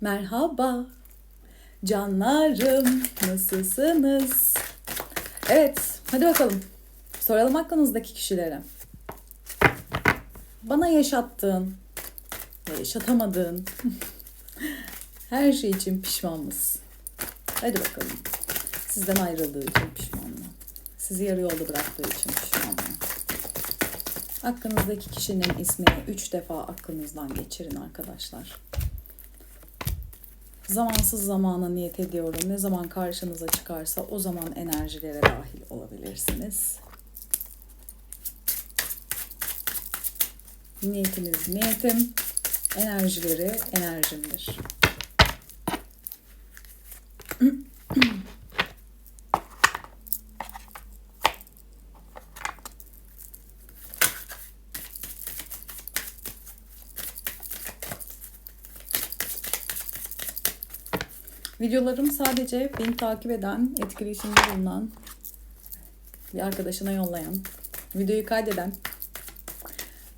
Merhaba canlarım nasılsınız? Evet hadi bakalım soralım hakkınızdaki kişilere. Bana yaşattığın ve yaşatamadığın her şey için pişman mısın? Hadi bakalım. Sizden ayrıldığı için pişman mı? Sizi yarı yolda bıraktığı için pişman mı? Aklınızdaki kişinin ismini üç defa aklınızdan geçirin arkadaşlar. Zamansız zamana niyet ediyorum. Ne zaman karşınıza çıkarsa o zaman enerjilere dahil olabilirsiniz. Niyetiniz niyetim, enerjileri enerjimdir. Videolarım sadece beni takip eden, etkileşimde bulunan, bir arkadaşına yollayan, videoyu kaydeden,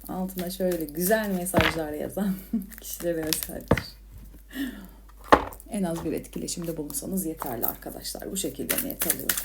altına şöyle güzel mesajlar yazan kişilere özeldir. En az bir etkileşimde bulunsanız yeterli arkadaşlar. Bu şekilde niyet alıyorum.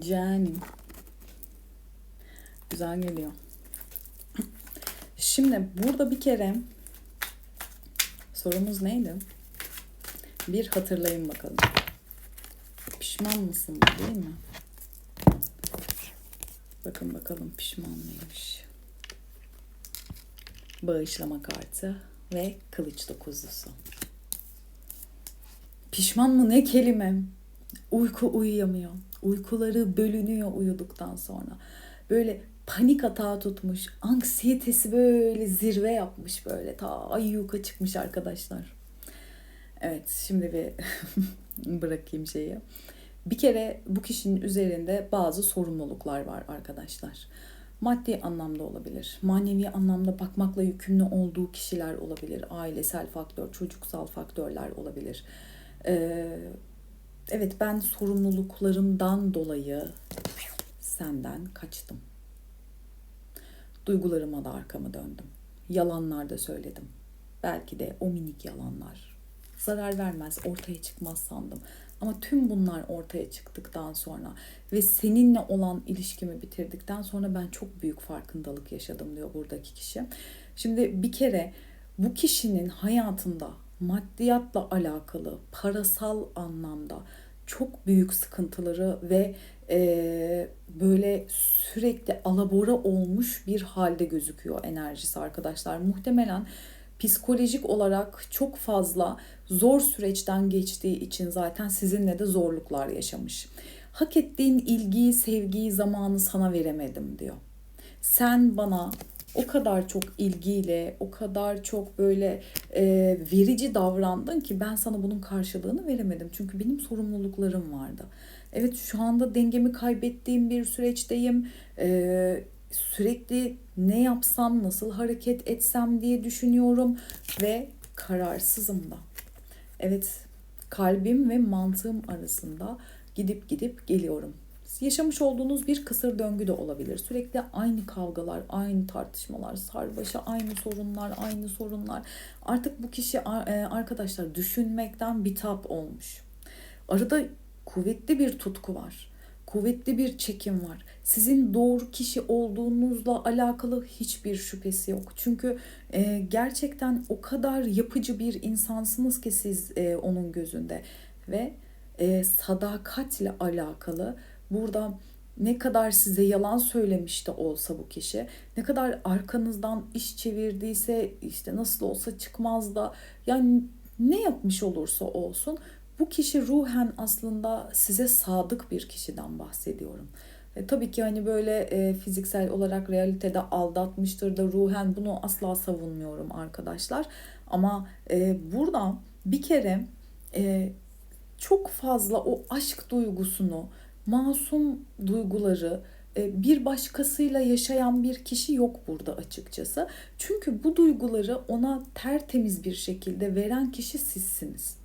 Canim. Güzel geliyor. Şimdi burada bir kere sorumuz neydi? Bir hatırlayın bakalım. Pişman mısın değil mi? Bakın bakalım pişman mıymış? Bağışlama kartı ve kılıç dokuzlusu. Pişman mı ne kelime? Uyku uyuyamıyor. Uykuları bölünüyor uyuduktan sonra. Böyle panik atağı tutmuş. Anksiyetesi böyle zirve yapmış böyle. Ta ayyuka çıkmış arkadaşlar. Evet şimdi bir bırakayım şeyi. Bir kere bu kişinin üzerinde bazı sorumluluklar var arkadaşlar. Maddi anlamda olabilir, manevi anlamda bakmakla yükümlü olduğu kişiler olabilir, ailesel faktör, çocuksal faktörler olabilir. Ee, evet ben sorumluluklarımdan dolayı senden kaçtım. Duygularıma da arkamı döndüm. Yalanlar da söyledim. Belki de o minik yalanlar zarar vermez, ortaya çıkmaz sandım. Ama tüm bunlar ortaya çıktıktan sonra ve seninle olan ilişkimi bitirdikten sonra ben çok büyük farkındalık yaşadım diyor buradaki kişi. Şimdi bir kere bu kişinin hayatında maddiyatla alakalı, parasal anlamda çok büyük sıkıntıları ve e, böyle sürekli alabora olmuş bir halde gözüküyor enerjisi arkadaşlar. Muhtemelen psikolojik olarak çok fazla zor süreçten geçtiği için zaten sizinle de zorluklar yaşamış. Hak ettiğin ilgiyi, sevgiyi, zamanı sana veremedim diyor. Sen bana o kadar çok ilgiyle, o kadar çok böyle e, verici davrandın ki ben sana bunun karşılığını veremedim. Çünkü benim sorumluluklarım vardı. Evet şu anda dengemi kaybettiğim bir süreçteyim. E, sürekli ne yapsam, nasıl hareket etsem diye düşünüyorum ve kararsızım da. Evet, kalbim ve mantığım arasında gidip gidip geliyorum. Yaşamış olduğunuz bir kısır döngü de olabilir. Sürekli aynı kavgalar, aynı tartışmalar, sarbaşa aynı sorunlar, aynı sorunlar. Artık bu kişi arkadaşlar düşünmekten bitap olmuş. Arada kuvvetli bir tutku var kuvvetli bir çekim var. Sizin doğru kişi olduğunuzla alakalı hiçbir şüphesi yok. Çünkü e, gerçekten o kadar yapıcı bir insansınız ki siz e, onun gözünde ve e, sadakatle alakalı burada ne kadar size yalan söylemiş de olsa bu kişi, ne kadar arkanızdan iş çevirdiyse işte nasıl olsa çıkmaz da yani ne yapmış olursa olsun bu kişi ruhen aslında size sadık bir kişiden bahsediyorum. E, tabii ki hani böyle e, fiziksel olarak realitede aldatmıştır da ruhen bunu asla savunmuyorum arkadaşlar. Ama e, burada bir kere e, çok fazla o aşk duygusunu, masum duyguları e, bir başkasıyla yaşayan bir kişi yok burada açıkçası. Çünkü bu duyguları ona tertemiz bir şekilde veren kişi sizsiniz.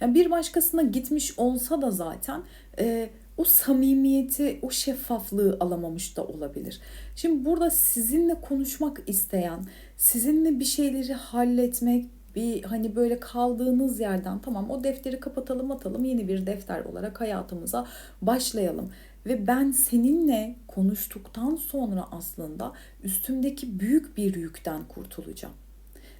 Yani bir başkasına gitmiş olsa da zaten e, o samimiyeti, o şeffaflığı alamamış da olabilir. Şimdi burada sizinle konuşmak isteyen, sizinle bir şeyleri halletmek, bir hani böyle kaldığınız yerden tamam o defteri kapatalım atalım yeni bir defter olarak hayatımıza başlayalım. Ve ben seninle konuştuktan sonra aslında üstümdeki büyük bir yükten kurtulacağım.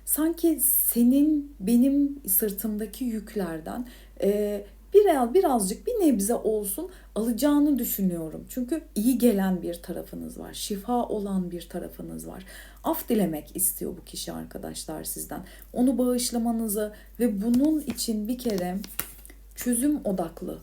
Sanki senin benim sırtımdaki yüklerden e, biraz birazcık bir nebze olsun alacağını düşünüyorum. Çünkü iyi gelen bir tarafınız var. Şifa olan bir tarafınız var. Af dilemek istiyor bu kişi arkadaşlar sizden. Onu bağışlamanızı ve bunun için bir kere çözüm odaklı.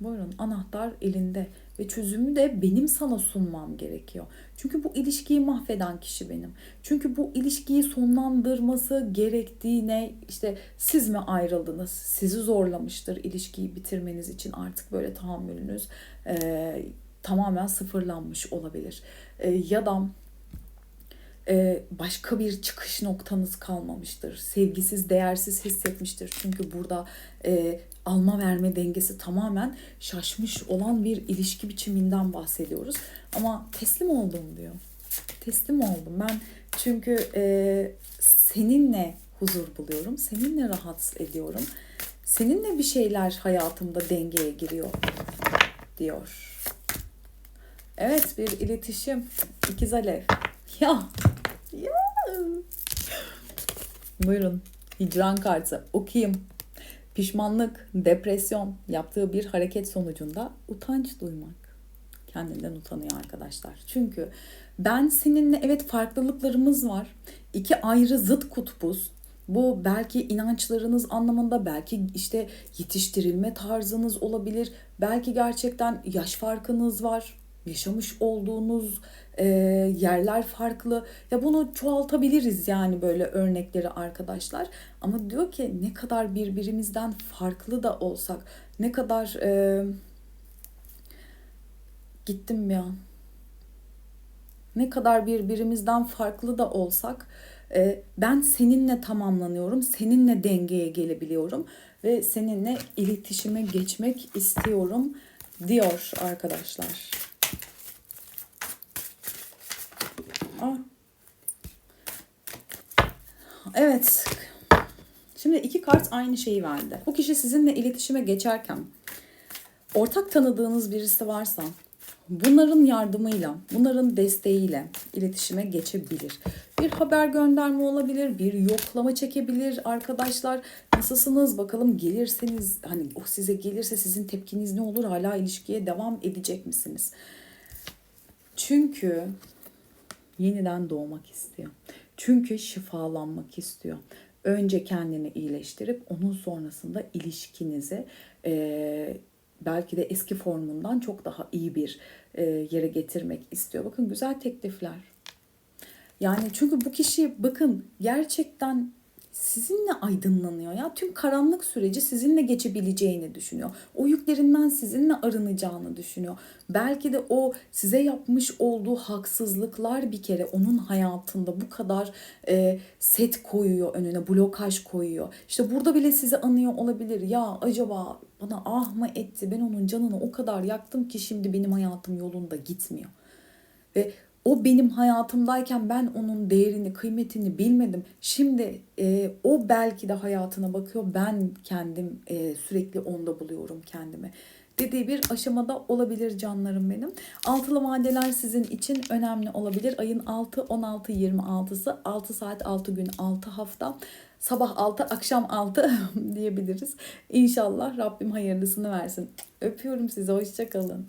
Buyurun anahtar elinde ve çözümü de benim sana sunmam gerekiyor. Çünkü bu ilişkiyi mahveden kişi benim. Çünkü bu ilişkiyi sonlandırması gerektiğine işte siz mi ayrıldınız? Sizi zorlamıştır ilişkiyi bitirmeniz için artık böyle tahammülünüz e, tamamen sıfırlanmış olabilir. E, ya da e, başka bir çıkış noktanız kalmamıştır. Sevgisiz, değersiz hissetmiştir. Çünkü burada e, alma verme dengesi tamamen şaşmış olan bir ilişki biçiminden bahsediyoruz. Ama teslim oldum diyor. Teslim oldum. Ben çünkü e, seninle huzur buluyorum. Seninle rahat ediyorum. Seninle bir şeyler hayatımda dengeye giriyor diyor. Evet bir iletişim. İkiz Alev. Ya. Ya. Buyurun. Hicran kartı. Okuyayım. Pişmanlık, depresyon yaptığı bir hareket sonucunda utanç duymak. Kendinden utanıyor arkadaşlar. Çünkü ben seninle evet farklılıklarımız var. İki ayrı zıt kutbuz. Bu belki inançlarınız anlamında, belki işte yetiştirilme tarzınız olabilir. Belki gerçekten yaş farkınız var. Yaşamış olduğunuz e, yerler farklı. Ya bunu çoğaltabiliriz yani böyle örnekleri arkadaşlar. Ama diyor ki ne kadar birbirimizden farklı da olsak, ne kadar e, gittim ya. Ne kadar birbirimizden farklı da olsak e, ben seninle tamamlanıyorum, seninle dengeye gelebiliyorum ve seninle iletişime geçmek istiyorum diyor arkadaşlar. Ah. Evet. Şimdi iki kart aynı şeyi verdi. Bu kişi sizinle iletişime geçerken ortak tanıdığınız birisi varsa bunların yardımıyla, bunların desteğiyle iletişime geçebilir. Bir haber gönderme olabilir, bir yoklama çekebilir arkadaşlar. Nasılsınız bakalım gelirseniz hani o size gelirse sizin tepkiniz ne olur? Hala ilişkiye devam edecek misiniz? Çünkü yeniden doğmak istiyor. Çünkü şifalanmak istiyor. Önce kendini iyileştirip onun sonrasında ilişkinizi e, belki de eski formundan çok daha iyi bir e, yere getirmek istiyor. Bakın güzel teklifler. Yani çünkü bu kişi bakın gerçekten sizinle aydınlanıyor ya. Tüm karanlık süreci sizinle geçebileceğini düşünüyor. O yüklerinden sizinle arınacağını düşünüyor. Belki de o size yapmış olduğu haksızlıklar bir kere onun hayatında bu kadar e, set koyuyor önüne, blokaj koyuyor. İşte burada bile sizi anıyor olabilir. Ya acaba bana ah mı etti? Ben onun canını o kadar yaktım ki şimdi benim hayatım yolunda gitmiyor. Ve o benim hayatımdayken ben onun değerini, kıymetini bilmedim. Şimdi e, o belki de hayatına bakıyor. Ben kendim e, sürekli onda buluyorum kendimi dediği bir aşamada olabilir canlarım benim. Altılı vadeler sizin için önemli olabilir. Ayın 6, 16, 26'sı 6 saat 6 gün 6 hafta. Sabah 6, akşam 6 diyebiliriz. İnşallah Rabbim hayırlısını versin. Öpüyorum sizi. Hoşçakalın.